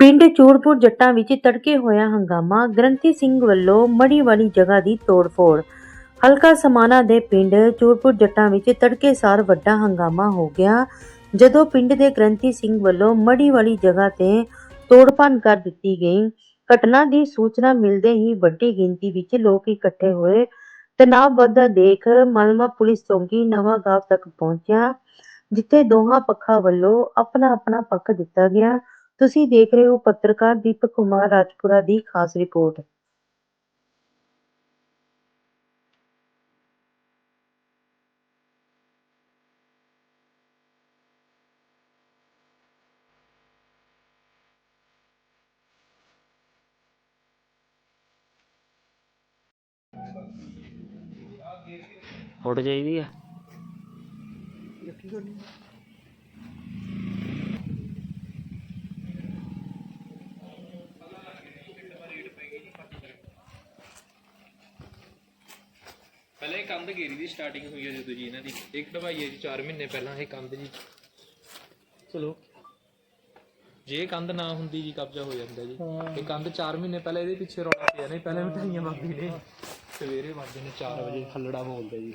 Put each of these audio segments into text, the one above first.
ਪਿੰਡ ਚੂੜਪੁਰ ਜੱਟਾਂ ਵਿੱਚ ਤੜਕੇ ਹੋਇਆ ਹੰਗਾਮਾ, ਗ੍ਰੰਥੀ ਸਿੰਘ ਵੱਲੋਂ ਮੜੀ ਵਾਲੀ ਜਗ੍ਹਾ ਦੀ ਤੋੜਫੋੜ। ਹਲਕਾ ਸਮਾਣਾ ਦੇ ਪਿੰਡ ਚੂੜਪੁਰ ਜੱਟਾਂ ਵਿੱਚ ਤੜਕੇ ਸਾਰ ਵੱਡਾ ਹੰਗਾਮਾ ਹੋ ਗਿਆ, ਜਦੋਂ ਪਿੰਡ ਦੇ ਗ੍ਰੰਥੀ ਸਿੰਘ ਵੱਲੋਂ ਮੜੀ ਵਾਲੀ ਜਗ੍ਹਾ ਤੇ ਤੋੜਪਾਨ ਕਰ ਦਿੱਤੀ ਗਈ। ਘਟਨਾ ਦੀ ਸੂਚਨਾ ਮਿਲਦੇ ਹੀ ਵੱਡੀ ਗਿਣਤੀ ਵਿੱਚ ਲੋਕ ਇਕੱਠੇ ਹੋਏ ਤਣਾਅ ਵੱਧਦਾ ਦੇਖ ਮਲਮਾ ਪੁਲਿਸ ਚੌਂਕੀ ਨਵਾਂ ਗਾਂਵ ਤੱਕ ਪਹੁੰਚਿਆ, ਜਿੱਥੇ ਦੋਹਾਂ ਪੱਖਾਂ ਵੱਲੋਂ ਆਪਣਾ ਆਪਣਾ ਪੱਖ ਦਿੱਤਾ ਗਿਆ। ਤੁਸੀਂ ਦੇਖ ਰਹੇ ਹੋ ਪੱਤਰਕਾਰ ਦੀਪਕ ਕੁਮਾਰ ਰਾਜਪੁਰਾ ਦੀ ਖਾਸ ਰਿਪੋਰਟ। ਫੋਟੋ ਚਾਹੀਦੀ ਆ। ਕੰਧ ਗੇਰੀ ਦੀ ਸਟਾਰਟਿੰਗ ਹੋਈ ਹੈ ਜਦੋਂ ਜੀ ਇਹਨਾਂ ਦੀ। ਇੱਕ ਢਵਾਈ ਹੈ ਜੀ 4 ਮਹੀਨੇ ਪਹਿਲਾਂ ਇਹ ਕੰਧ ਜੀ। ਚਲੋ। ਜੇ ਕੰਧ ਨਾ ਹੁੰਦੀ ਜੀ ਕਬਜ਼ਾ ਹੋ ਜਾਂਦਾ ਜੀ। ਇਹ ਕੰਧ 4 ਮਹੀਨੇ ਪਹਿਲਾਂ ਇਹਦੇ ਪਿੱਛੇ ਰੌਲਾ ਪਿਆ ਨਹੀਂ ਪਹਿਲਾਂ ਮਠਾਈਆਂ ਬਾਬੀ ਨੇ। ਸਵੇਰੇ ਵੱਜਦੇ ਨੇ 4 ਵਜੇ ਹੱਲੜਾ ਬੋਲਦਾ ਜੀ।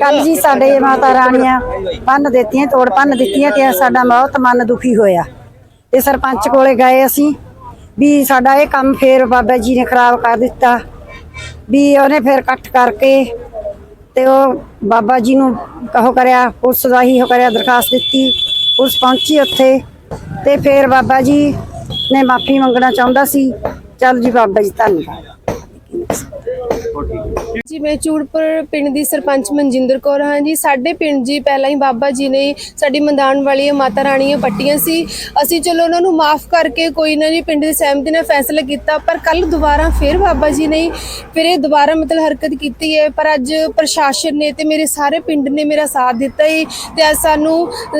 ਕੱਲ ਜੀ ਸਾਡੇ ਮਾਤਾ ਰਾਣੀਆਂ ਪੰਨ ਦਿੱਤੀਆਂ, ਤੋੜ ਪੰਨ ਦਿੱਤੀਆਂ ਤੇ ਸਾਡਾ ਬਹੁਤ ਮਨ ਦੁਖੀ ਹੋਇਆ। ਤੇ ਸਰਪੰਚ ਕੋਲੇ ਗਏ ਅਸੀਂ, ਵੀ ਸਾਡਾ ਇਹ ਕੰਮ ਫੇਰ ਬਾਬਾ ਜੀ ਨੇ ਖਰਾਬ ਕਰ ਦਿੱਤਾ। ਵੀ ਉਹਨੇ ਫੇਰ ਇਕੱਠ ਕਰਕੇ ਤੇ ਉਹ ਬਾਬਾ ਜੀ ਨੂੰ ਕਹੋ ਕਰਿਆ, ਪੁਲਿਸ ਦਾ ਹੀ ਉਹ ਕਰਿਆ, ਦਰਖਾਸਤ ਦਿੱਤੀ, ਪੁਲਿਸ ਪਹੁੰਚੀ ਉੱਥੇ। ਤੇ ਫੇਰ ਬਾਬਾ ਜੀ ਨੇ ਮਾਫੀ ਮੰਗਣਾ ਚਾਹੁੰਦਾ ਸੀ। ਚੱਲ ਜੀ ਬਾਬਾ ਜੀ ਧੰਨਵਾਦ। ਜੀ, ਮੈਂ ਚੂੜਪੁਰ ਪਿੰਡ ਦੀ ਸਰਪੰਚ ਮਨਜਿੰਦਰ ਕੌਰ ਹਾਂ ਜੀ। ਸਾਡੇ ਪਿੰਡ ਜੀ, ਪਹਿਲਾਂ ਹੀ ਬਾਬਾ ਜੀ ਨੇ ਸਾਡੀ ਮੰਦਾਨ ਵਾਲੀਆਂ ਮਾਤਾ ਰਾਣੀਆਂ ਪੱਟੀਆਂ ਸੀ। ਅਸੀਂ ਚਲੋ ਉਹਨਾਂ ਨੂੰ ਮਾਫ ਕਰਕੇ ਕੋਈ ਨਾ ਜੀ, ਪਿੰਡ ਦੀ ਸਹਿਮਤੀ ਨਾਲ ਫੈਸਲਾ ਕੀਤਾ, ਪਰ ਕੱਲ ਦੁਬਾਰਾ ਫਿਰ ਬਾਬਾ ਜੀ ਨੇ ਫਿਰ ਇਹ ਦੁਬਾਰਾ ਮਤਲਬ ਹਰਕਤ ਕੀਤੀ ਹੈ। ਪਰ ਅੱਜ ਪ੍ਰਸ਼ਾਸਨ ਨੇ ਤੇ ਮੇਰੇ ਸਾਰੇ ਪਿੰਡ ਨੇ ਮੇਰਾ ਸਾਥ ਦਿੱਤਾ ਹੈ ਤੇ ਅੱਜ ਸਾਨੂੰ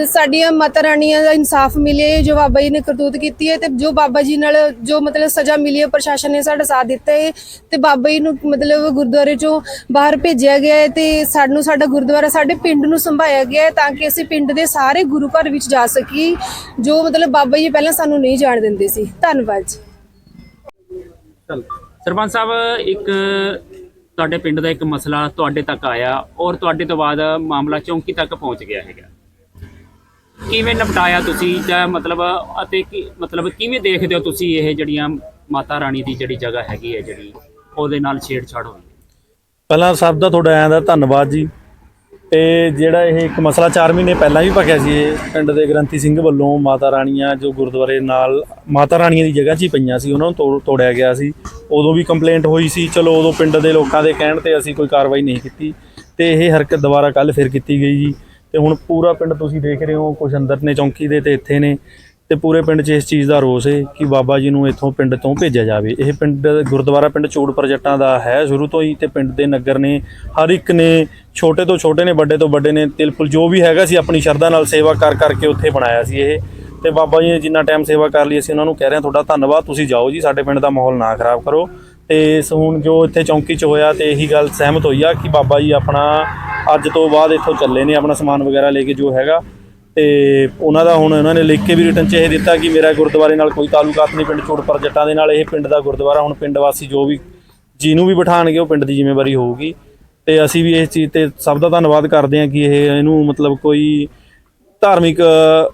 ਸਾਡੀਆਂ ਮਾਤਾ ਰਾਣੀਆਂ ਦਾ ਇਨਸਾਫ ਮਿਲੇ ਜੋ ਬਾਬਾ ਜੀ ਨੇ ਕਰਤੂਤ ਕੀਤੀ ਹੈ ਤੇ ਜੋ ਬਾਬਾ ਜੀ ਨਾਲ ਜੋ ਮਤਲਬ ਸਜ਼ਾ ਮਿਲੀ ਹੈ, ਪ੍ਰਸ਼ਾਸਨ ਨੇ ਸਾਡਾ ਸਾਥ ਦਿੱਤਾ ਹੈ ਤੇ ਬਾਬਾ ਜੀ ਨੂੰ ਮਤਲਬ ਗੁਰਦੁਆਰੇ ਚੋਂ ਬਾਹਰ ਭੇਜਿਆ ਗਿਆ ਹੈ ਤੇ ਸਾਨੂੰ ਸਾਡਾ ਗੁਰਦੁਆਰਾ ਸਾਡੇ ਪਿੰਡ ਨੂੰ ਸੰਭਾਇਆ ਗਿਆ ਹੈ ਤਾਂ ਕਿ ਅਸੀਂ ਪਿੰਡ ਦੇ ਸਾਰੇ ਗੁਰੂ ਘਰ ਵਿੱਚ ਜਾ ਸਕੀਏ, ਜੋ ਮਤਲਬ ਬਾਬਾ ਜੀ ਪਹਿਲਾਂ ਸਾਨੂੰ ਨਹੀਂ ਜਾਣ ਦਿੰਦੇ ਸੀ। ਧੰਨਵਾਦ ਜੀ। ਸਰਪੰਚ ਸਾਹਿਬ, ਇੱਕ ਤੁਹਾਡੇ ਪਿੰਡ ਦਾ ਇੱਕ ਮਸਲਾ ਤੁਹਾਡੇ ਤੱਕ ਆਇਆ ਔਰ ਤੁਹਾਡੇ ਤੋਂ ਬਾਅਦ ਮਾਮਲਾ ਚੌਂਕੀ ਤੱਕ ਪਹੁੰਚ ਗਿਆ ਹੈਗਾ। ਕਿਵੇਂ ਨਿਪਟਾਇਆ ਤੁਸੀਂ ਜਾਂ ਮਤਲਬ ਅਤੇ ਕੀ ਮਤਲਬ ਕਿਵੇਂ ਦੇਖਦੇ ਹੋ ਤੁਸੀਂ ਇਹ ਜਿਹੜੀਆਂ ਮਾਤਾ ਰਾਣੀ ਦੀ ਜਿਹੜੀ ਜਗ੍ਹਾ ਹੈਗੀ ਹੈ ਜਿਹੜੀ, ਉਹਦੇ ਨਾਲ ਛੇੜਛਾੜ ਹੋਈ? ਪਹਿਲਾਂ ਸਭ ਦਾ ਤੁਹਾਡਾ ਐਂ ਦਾ ਧੰਨਵਾਦ ਜੀ। ਤੇ ਜਿਹੜਾ ਇਹ ਇੱਕ ਮਸਲਾ 4 ਮਹੀਨੇ ਪਹਿਲਾਂ ਵੀ ਭਖਿਆ ਸੀ, ਇਹ ਪਿੰਡ ਦੇ ਗ੍ਰੰਥੀ ਸਿੰਘ ਵੱਲੋਂ ਮਾਤਾ ਰਾਣੀਆਂ ਜੋ ਗੁਰਦੁਆਰੇ ਨਾਲ ਮਾਤਾ ਰਾਣੀਆਂ ਦੀ ਜਗ੍ਹਾ 'ਚ ਹੀ ਪਈਆਂ ਸੀ, ਉਹਨਾਂ ਨੂੰ ਤੋੜ- ਤੋੜਿਆ ਗਿਆ ਸੀ। ਉਦੋਂ ਵੀ ਕੰਪਲੇਂਟ ਹੋਈ ਸੀ, ਚਲੋ ਉਦੋਂ ਪਿੰਡ ਦੇ ਲੋਕਾਂ ਦੇ ਕਹਿਣ ਤੇ ਅਸੀਂ ਕੋਈ ਕਾਰਵਾਈ ਨਹੀਂ ਕੀਤੀ। ਤੇ ਇਹ ਹਰਕਤ ਦੁਬਾਰਾ ਕੱਲ ਫਿਰ ਕੀਤੀ ਗਈ ਜੀ। ਤੇ ਹੁਣ ਪੂਰਾ ਪਿੰਡ ਤੁਸੀਂ ਦੇਖ ਰਹੇ ਹੋ ਕੁਝ ਅੰਦਰ ਨੇ ਚੌਂਕੀ ਦੇ ਤੇ ਇੱਥੇ ਨੇ। ਤੇ ਪੂਰੇ ਪਿੰਡ 'ਚ ਇਸ ਚੀਜ਼ ਦਾ ਰੋਸ ਹੈ ਕਿ ਬਾਬਾ ਜੀ ਨੂੰ ਇੱਥੋਂ ਪਿੰਡ ਤੋਂ ਭੇਜਿਆ ਜਾਵੇ। ਇਹ ਪਿੰਡ, ਗੁਰਦੁਆਰਾ ਪਿੰਡ ਚੂੜਪੁਰ ਜੱਟਾਂ ਦਾ ਹੈ ਸ਼ੁਰੂ ਤੋਂ ਹੀ ਤੇ ਪਿੰਡ ਦੇ ਨਗਰ ਨੇ ਹਰ ਇੱਕ ਨੇ ਛੋਟੇ ਤੋਂ ਛੋਟੇ ਨੇ, ਵੱਡੇ ਤੋਂ ਵੱਡੇ ਨੇ ਤਿਲਪੁਲ ਜੋ ਵੀ ਹੈਗਾ ਸੀ ਆਪਣੀ ਸ਼ਰਧਾ ਨਾਲ ਸੇਵਾ ਕਰ, ਕਰਕੇ ਉੱਥੇ ਬਣਾਇਆ ਸੀ ਇਹ। ਤੇ ਬਾਬਾ ਜੀ ਨੇ ਜਿੰਨਾ ਟਾਈਮ ਸੇਵਾ ਕਰ ਲਈ, ਅਸੀਂ ਉਹਨਾਂ ਨੂੰ ਕਹਿ ਰਹੇ ਹਾਂ, ਤੁਹਾਡਾ ਧੰਨਵਾਦ, ਤੁਸੀਂ ਜਾਓ ਜੀ, ਸਾਡੇ ਪਿੰਡ ਦਾ ਮਾਹੌਲ ਨਾ ਖਰਾਬ ਕਰੋ। ਤੇ ਹੁਣ ਜੋ ਇੱਥੇ ਚੌਂਕੀ 'ਚ ਹੋਇਆ ਤੇ ਇਹੀ ਗੱਲ ਸਹਿਮਤ ਹੋਈ ਆ ਕਿ ਬਾਬਾ ਜੀ ਆਪਣਾ ਅੱਜ ਤੋਂ ਬਾਅਦ ਇੱਥੋਂ ਚੱਲੇ ਨੇ, ਆਪਣਾ ਸਮਾਨ ਵਗੈਰਾ ਲੈ ਕੇ ਜੋ ਹੈਗਾ। ਤੇ ਉਹਨਾਂ ਦਾ ਹੁਣ ਉਹਨਾਂ ਨੇ ਲਿਖ ਕੇ ਵੀ ਰਿਟਰਨ 'ਚ ਇਹ ਦਿੱਤਾ ਕਿ ਮੇਰਾ ਗੁਰਦੁਆਰੇ ਨਾਲ ਕੋਈ ਤਾਲੁਕਾਤ ਨਹੀਂ, ਪਿੰਡ ਚੋੜਪੁਰ ਜੱਟਾਂ ਦੇ ਨਾਲ ਇਹ ਪਿੰਡ ਦਾ ਗੁਰਦੁਆਰਾ, ਹੁਣ ਪਿੰਡ ਵਾਸੀ ਜੋ ਵੀ ਜਿਹਨੂੰ ਵੀ ਬਿਠਾਣਗੇ ਉਹ ਪਿੰਡ ਦੀ ਜ਼ਿੰਮੇਵਾਰੀ ਹੋਊਗੀ। ਤੇ ਅਸੀਂ ਵੀ ਇਸ ਚੀਜ਼ ਤੇ ਸਭ ਦਾ ਧੰਨਵਾਦ ਕਰਦੇ ਹਾਂ ਕਿ ਇਹ ਇਹਨੂੰ ਮਤਲਬ ਕੋਈ ਧਾਰਮਿਕ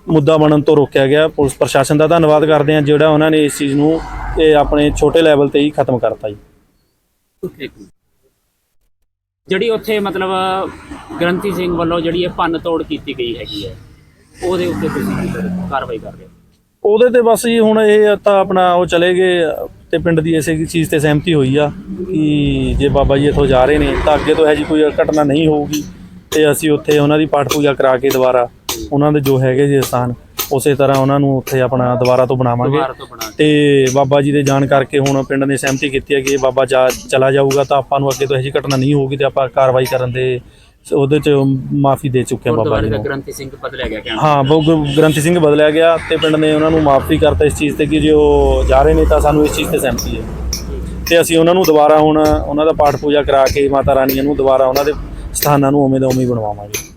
ਮੁੱਦਾ ਬਣਨ ਤੋਂ ਰੋਕਿਆ ਗਿਆ। ਪੁਲਿਸ ਪ੍ਰਸ਼ਾਸਨ ਦਾ ਧੰਨਵਾਦ ਕਰਦੇ ਹਾਂ ਜਿਹੜਾ ਉਹਨਾਂ ਨੇ ਇਸ ਚੀਜ਼ ਨੂੰ ਇਹ ਆਪਣੇ ਛੋਟੇ ਲੈਵਲ ਤੇ ਹੀ ਖਤਮ ਕਰਤਾ ਜੀ। ਜਿਹੜੀ ਉੱਥੇ ਮਤਲਬ ਗ੍ਰੰਥੀ ਸਿੰਘ ਵੱਲੋਂ ਜਿਹੜੀ ਇਹ ਭੰਨ ਤੋੜ ਕੀਤੀ ਗਈ ਹੈਗੀ ਹੈ। ਉਹਦੇ ਉੱਤੇ ਤੁਸੀਂ ਕਾਰਵਾਈ ਕਰ ਰਹੇ ਹੋ? ਉਹਦੇ ਤੇ ਬਸ ਜੀ ਹੁਣ ਇਹ ਤਾਂ ਆਪਣਾ ਉਹ ਚਲੇ ਗਏ ਤੇ ਪਿੰਡ ਦੀ ਇਸੇ ਚੀਜ਼ ਤੇ ਸਹਿਮਤੀ ਹੋਈ ਆ ਕਿ ਜੇ ਬਾਬਾ ਜੀ ਇੱਥੋਂ ਜਾ ਰਹੇ ਨੇ ਤਾਂ ਅੱਗੇ ਤੋਂ ਇਹ ਜੀ ਕੋਈ ਘਟਨਾ ਨਹੀਂ ਹੋਊਗੀ ਤੇ ਅਸੀਂ ਉੱਥੇ ਉਹਨਾਂ ਦੀ ਪਾਠ ਪੂਜਾ ਕਰਾ ਕੇ ਦੁਬਾਰਾ ਉਹਨਾਂ ਦੇ ਜੋ ਹੈਗੇ ਜੀ ਸਥਾਨ ਉਸੇ ਤਰ੍ਹਾਂ ਉਹਨਾਂ ਨੂੰ ਉੱਥੇ ਆਪਣਾ ਦੁਬਾਰਾ ਤੋਂ ਬਣਾਵਾਂਗੇ। ਤੋਂ ਬਾਬਾ ਜੀ ਦੇ ਜਾਣ ਕਰਕੇ ਹੁਣ ਪਿੰਡ ਨੇ ਸਹਿਮਤੀ ਕੀਤੀ ਹੈ ਕਿ ਇਹ ਬਾਬਾ ਜਾ ਚਲਾ ਜਾਊਗਾ ਤਾਂ ਆਪਾਂ ਨੂੰ ਅੱਗੇ ਤੋਂ ਇਹੋ ਜਿਹੀ ਘਟਨਾ ਨਹੀਂ ਹੋਊਗੀ ਤੇ ਆਪਾਂ ਕਾਰਵਾਈ ਕਰਨ ਦੇ ਉਹਦੇ ਚ ਮਾਫੀ ਦੇ ਚੁੱਕੇ ਹਾਂ ਬਾਬਾ ਜੀ ਨੂੰ। ਗ੍ਰੰਥੀ ਸਿੰਘ ਬਦਲਿਆ ਗਿਆ ਕਹਿਣਾ ਹਾਂ ਉਹ ਗੁਰ- ਗ੍ਰੰਥੀ ਸਿੰਘ ਬਦਲਿਆ ਗਿਆ ਤੇ ਪਿੰਡ ਨੇ ਉਹਨਾਂ ਨੂੰ ਮਾਫੀ ਕਰਤਾ ਇਸ ਚੀਜ਼ ਤੇ ਕਿ ਜੇ ਉਹ ਜਾ ਰਹੇ ਨੇ ਤਾਂ ਸਾਨੂੰ ਇਸ ਚੀਜ਼ ਤੇ ਸਹਿਮਤੀ ਹੈ। ਤੇ ਅਸੀਂ ਉਹਨਾਂ ਨੂੰ ਦੁਬਾਰਾ ਹੁਣ ਉਹਨਾਂ ਦਾ ਪਾਠ ਪੂਜਾ ਕਰਾ ਕੇ ਮਾਤਾ ਰਾਣੀਆਂ ਨੂੰ ਦੁਬਾਰਾ ਉਹਨਾਂ ਦੇ ਸਥਾਨਾਂ ਨੂੰ ਉਵੇਂ ਦਾ ਉਵੇਂ ਹੀ ਬਣਵਾਵਾਂਗੇ।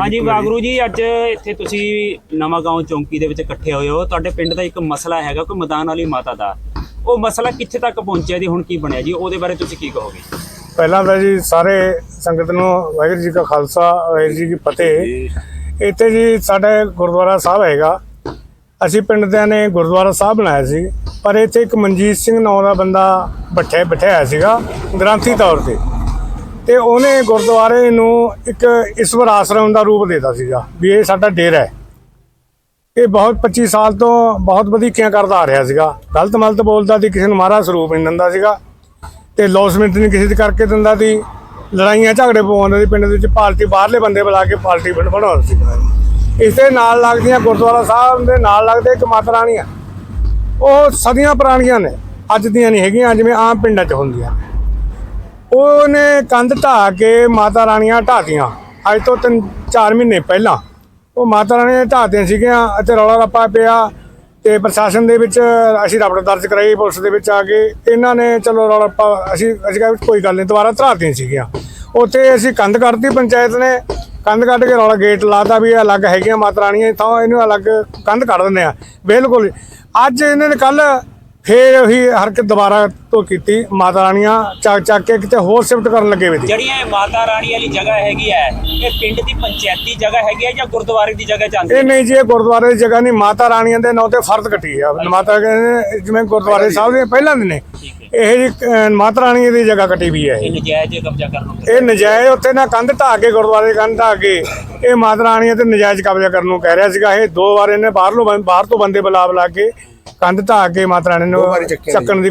ਹਾਂਜੀ ਵਾਗਰੂ ਜੀ ਅੱਜ ਇੱਥੇ ਤੁਸੀਂ ਨਵਾਂ ਗਾਉਂ ਚੌਂਕੀ ਦੇ ਵਿੱਚ ਇਕੱਠੇ ਹੋਏ ਹੋ। ਤੁਹਾਡੇ ਪਿੰਡ ਦਾ ਇੱਕ ਮਸਲਾ ਹੈਗਾ ਕੋਈ ਮੈਦਾਨ ਵਾਲੀ ਮਾਤਾ ਦਾ। ਉਹ ਮਸਲਾ ਕਿੱਥੇ ਤੱਕ ਪਹੁੰਚਿਆ ਜੀ ਹੁਣ ਕੀ ਬਣਿਆ ਜੀ? ਉਹਦੇ ਬਾਰੇ ਤੁਸੀਂ ਕੀ ਕਹੋਗੇ? ਪਹਿਲਾਂ ਤਾਂ ਜੀ ਸਾਰੇ ਸੰਗਤ ਨੂੰ ਵਾਹਿਗੁਰੂ ਜੀ ਕਾ ਖਾਲਸਾ ਵਾਹਿਗੁਰੂ ਜੀ ਕੀ ਫਤਿਹ। ਇੱਥੇ ਜੀ ਸਾਡੇ ਗੁਰਦੁਆਰਾ ਸਾਹਿਬ ਹੈਗਾ। ਅਸੀਂ ਪਿੰਡ ਦਿਆਂ ਨੇ ਗੁਰਦੁਆਰਾ ਸਾਹਿਬ ਬਣਾਇਆ ਸੀ ਪਰ ਇੱਥੇ ਇੱਕ ਮਨਜੀਤ ਸਿੰਘ ਨਾਂ ਦਾ ਬੰਦਾ ਬੱਠੇ ਬਿਠਾਇਆ ਸੀਗਾ ਗ੍ਰੰਥੀ ਤੌਰ ਤੇ। ਤੇ ਉਹਨੇ ਗੁਰਦੁਆਰੇ ਨੂੰ ਇੱਕ ਈਸ਼ਵਰ ਆਸ਼ਰਮ ਦਾ ਰੂਪ ਦੇਤਾ ਸੀਗਾ ਵੀ ਇਹ ਸਾਡਾ ਡੇਰਾ ਹੈ। ਇਹ ਬਹੁਤ 25 ਸਾਲ ਤੋਂ ਬਹੁਤ ਵਧੀਕੀਆਂ ਕਰਦਾ ਆ ਰਿਹਾ ਸੀਗਾ। ਗਲਤ ਮਲਤ ਬੋਲਦਾ ਸੀ ਕਿਸੇ ਨੂੰ ਮਾਰਾ ਸਰੂਪ ਨਹੀਂ ਦਿੰਦਾ ਸੀਗਾ। ਤੇ ਲੌਸਮੈਂਟ ਨਹੀਂ ਕਿਸੇ ਦੇ ਕਰਕੇ ਦਿੰਦਾ ਸੀ। ਲੜਾਈਆਂ ਝਗੜੇ ਪਵਾਉਂਦਾ ਸੀ ਪਿੰਡ ਦੇ ਵਿੱਚ ਪਾਰਟੀ, ਬਾਹਰਲੇ ਬੰਦੇ ਬੁਲਾ ਕੇ ਪਾਰਟੀ ਬਣ- ਬਣਾਉਂਦਾ ਸੀ। ਇਸ ਦੇ ਨਾਲ ਲੱਗਦੀਆਂ ਗੁਰਦੁਆਰਾ ਸਾਹਿਬ ਦੇ ਨਾਲ ਲੱਗਦੇ ਇੱਕ ਮਾਤਾ ਰਾਣੀ ਆ ਉਹ ਸਦੀਆਂ ਪੁਰਾਣੀਆਂ ਨੇ, ਅੱਜ ਦੀਆਂ ਨਹੀਂ ਹੈਗੀਆਂ, ਜਿਵੇਂ ਆਮ ਪਿੰਡਾਂ 'ਚ ਹੁੰਦੀਆਂ ਉਹਨੇ ਕੰਧ ਢਾਹ ਕੇ ਮਾਤਾ ਰਾਣੀਆਂ ਢਾਤੀਆਂ ਅੱਜ ਤੋਂ ਤਿੰਨ ਚਾਰ ਮਹੀਨੇ ਪਹਿਲਾਂ ਉਹ ਮਾਤਾ ਰਾਣੀ ਢਾਹਤੀਆਂ ਸੀਗੀਆਂ ਅਤੇ ਰੌਲਾ ਰੱਪਾ ਪਿਆ। ਤੇ ਪ੍ਰਸ਼ਾਸਨ ਦੇ ਵਿੱਚ ਅਸੀਂ ਰਪਟ ਦਰਜ ਕਰਾਈ, ਪੁਲਿਸ ਦੇ ਵਿੱਚ ਆ ਕੇ। ਇਹਨਾਂ ਨੇ, ਚਲੋ ਰੌਲਾ ਰੱਪਾ ਅਸੀਂ ਅਸੀਂ ਕਿਹਾ ਕੋਈ ਗੱਲ ਨਹੀਂ, ਦੁਬਾਰਾ ਧਰਾਤੀਆਂ ਸੀਗੀਆਂ। ਉੱਥੇ ਅਸੀਂ ਕੰਧ ਕੱਢਤੀ ਪੰਚਾਇਤ ਨੇ। ਕੰਧ ਕੱਢ ਕੇ ਰੌਲਾ ਗੇਟ ਲਾਤਾ ਵੀ ਇਹ ਅਲੱਗ ਹੈਗੀਆਂ ਮਾਤਾ ਰਾਣੀਆਂ ਤਾਂ ਇਹਨੂੰ ਅਲੱਗ ਕੰਧ ਕੱਢ ਦਿੰਦੇ ਆ। ਬਿਲਕੁਲ। ਅੱਜ ਇਹਨਾਂ ਨੇ ਕੱਲ ਫੇਰ ਉਹੀ ਹਰਕਤ ਦੁਬਾਰਾ ਤੋਂ ਕੀਤੀ ਮਾਤਾ ਰਾਣੀਆਂ ਚੱਕ ਚੱਕ ਕੇ ਕਿਤੇ ਹੋਰ ਸ਼ਿਫਟ ਕਰਨ ਲੱਗੇ ਵੇ ਸੀ। ਜਿਹੜੀਆਂ ਇਹ ਮਾਤਾ ਰਾਣੀ ਵਾਲੀ ਜਗ੍ਹਾ ਹੈਗੀ ਹੈ ਇਹ ਪਿੰਡ ਦੀ ਪੰਚਾਇਤੀ ਜਗ੍ਹਾ ਹੈਗੀ ਹੈ ਜਾਂ ਗੁਰਦੁਆਰੇ ਦੀ ਜਗ੍ਹਾ ਚ ਆਉਂਦੀ ਇਹ ਹੈ? ਨਹੀਂ ਜੀ ਇਹ ਗੁਰਦੁਆਰੇ ਦੀ ਜਗ੍ਹਾ ਨਹੀਂ ਮਾਤਾ ਰਾਣੀਆਂ ਦੇ ਨਾਂ ਤੇ ਫਰਜ਼ ਕੱਟੀ ਆ। ਮਾਤਾ ਕਹਿੰਦੇ ਜਿਵੇਂ ਗੁਰਦੁਆਰੇ ਸਾਹਿਬ ਦੇ ਪਹਿਲਾਂ ਦੇ ਨੇ ਇਹ ਜੀ ਅਹ, ਮਾਤਾ ਰਾਣੀ ਦੀ ਜਗ੍ਹਾ ਕੱਟੀ ਵੀ ਹੈ ਇਹ। ਇਹ ਨਜਾਇਜ਼ ਕਬਜ਼ਾ ਕਰਨ ਨੂੰ ਇਹ ਨਜਾਇਜ਼ ਉੱਥੇ ਨਾ ਕੰਧ ਢਾਹ ਕੇ ਗੁਰਦੁਆਰੇ ਦੀ ਕੰਧ ਢਾਹ ਕੇ ਇਹ ਮਾਤਾ ਰਾਣੀਆਂ ਤੇ ਨਜਾਇਜ਼ ਕਬਜ਼ਾ ਕਰਨ ਨੂੰ ਕਹਿ ਰਿਹਾ ਸੀਗਾ। ਇਹ ਦੋ ਵਾਰ ਇਹਨੇ ਬਾਹਰੋਂ ਬੰ- ਬਾਹਰ ਤੋਂ ਬੰਦੇ ਬੁਲਾ ਬੁਲਾ ਕੇ ਕੰਧ ਢਾਹ ਕੇ ਮਾਤਾ ਰਾਣੀ ਨੂੰ ਚੱਕਣ ਦੀ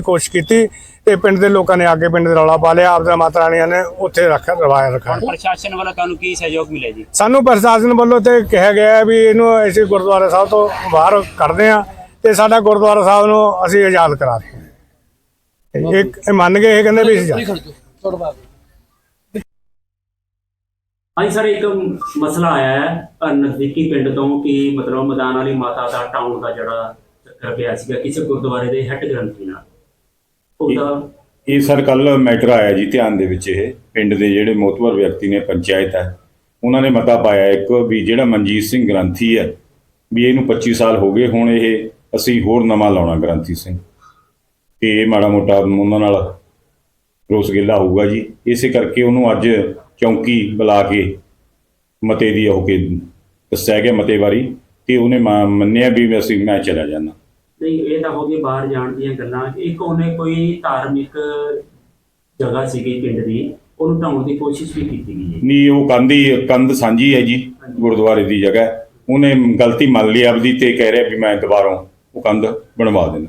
ਕੋਸ਼ਿਸ਼ ਕੀਤੀ ਤੇ ਪਿੰਡ ਦੇ ਲੋਕਾਂ ਨੇ ਆ ਕੇ ਪਿੰਡ ਦੇ ਰੌਲਾ ਪਾ ਲਿਆ ਆਪਦਾ ਮਾਤਾ ਰਾਣੀਆਂ ਨੇ ਉੱਥੇ ਰੱਖ ਰਵਾਇਆ ਰੱਖਾ ਪ੍ਰਸ਼ਾਸਨ ਵੱਲੋਂ ਤੁਹਾਨੂੰ ਕੀ ਸਹਿਯੋਗ ਮਿਲਿਆ ਜੀ? ਸਾਨੂੰ ਪ੍ਰਸ਼ਾਸਨ ਵੱਲੋਂ ਤੇ ਕਿਹਾ ਗਿਆ ਵੀ ਇਹਨੂੰ ਅਸੀਂ ਗੁਰਦੁਆਰਾ ਸਾਹਿਬ ਤੋਂ ਬਾਹਰ ਕੱਢਦੇ ਆ ਤੇ ਸਾਡਾ ਗੁਰਦੁਆਰਾ ਸਾਹਿਬ ਨੂੰ ਅਸੀਂ ਆਜ਼ਾਦ ਕਰਾ ਰਹੇ ਇਹ ਮੰਨ ਗਏ ਇਹ ਕਹਿੰਦੇ ਵੀ ਅਸੀਂ ਹਾਂਜੀ ਸਰ ਇੱਕ ਮਸਲਾ ਆਇਆ ਹੈ ਨਜ਼ਦੀਕੀ ਪਿੰਡ ਤੋਂ ਕਿ ਮਤਲਬ ਮੈਦਾਨ ਵਾਲੀ ਮਾਤਾ ਦਾ ਟਾਊਨ ਦਾ ਜਿਹੜਾ ਚੱਕਰ ਸੀਗਾ ਕਿਸੇ ਗੁਰਦੁਆਰੇ ਦੇ ਹੈੱਡ ਗ੍ਰੰਥੀ ਨਾਲ। ਉਹਦਾ ਇਹ ਸਰ ਕੱਲ ਮੈਟਰ ਆਇਆ ਜੀ ਧਿਆਨ ਦੇ ਵਿੱਚ ਇਹ। ਪਿੰਡ ਦੇ ਜਿਹੜੇ ਮੋਤਬਰ ਵਿਅਕਤੀ ਨੇ, ਪੰਚਾਇਤ ਹੈ, ਉਹਨਾਂ ਨੇ ਮਤਾ ਪਾਇਆ ਇੱਕ ਵੀ ਜਿਹੜਾ ਮਨਜੀਤ ਸਿੰਘ ਗ੍ਰੰਥੀ ਹੈ, ਵੀ ਇਹਨੂੰ 25 ਸਾਲ ਹੋ ਗਏ, ਹੁਣ ਇਹ ਅਸੀਂ ਹੋਰ ਨਵਾਂ ਲਾਉਣਾ ਗ੍ਰੰਥੀ ਸਿੰਘ। ਤੇ ਇਹ ਮਾੜਾ ਮੋਟਾ ਉਹਨਾਂ ਨਾਲ ਰੋਸ ਗਿੱਲਾ ਹੋਊਗਾ ਜੀ। ਇਸੇ ਕਰਕੇ ਉਹਨੂੰ ਅੱਜ ਚੌਂਕੀ ਬੁਲਾ ਕੇ ਮਤੇ ਦੀ ਹੋ ਕੇ ਦੱਸਿਆ ਗਿਆ ਮਤੇ ਬਾਰੇ ਤੇ ਉਹਨੇ ਮਾ- ਮੰਨਿਆ ਵੀ ਅਸੀਂ ਮੈਂ ਚਲਾ ਜਾਣਾ ਨਹੀਂ ਇਹ ਤਾਂ ਹੋ ਗਈ ਬਾਹਰ ਜਾਣ ਦੀਆਂ ਗੱਲਾਂ। ਇੱਕ ਉਹਨੇ ਕੋਈ ਧਾਰਮਿਕ ਜਗ੍ਹਾ ਸੀਗੀ ਪਿੰਡ ਦੀ ਉਹਨੂੰ ਢਾਉਣ ਦੀ ਕੋਸ਼ਿਸ਼ ਵੀ ਕੀਤੀ ਗਈ ਹੈ। ਨਹੀਂ ਉਹ ਕੰਧ ਕੰਧ ਸਾਂਝੀ ਹੈ ਜੀ ਗੁਰਦੁਆਰੇ ਦੀ ਜਗ੍ਹਾ। ਉਹਨੇ ਗਲਤੀ ਮੰਨ ਲਈ ਆਪਦੀ ਤੇ ਕਹਿ ਰਿਹਾ ਵੀ ਮੈਂ ਦੁਬਾਰਾ ਉਹ ਕੰਧ ਬਣਵਾ ਦੇਣਾ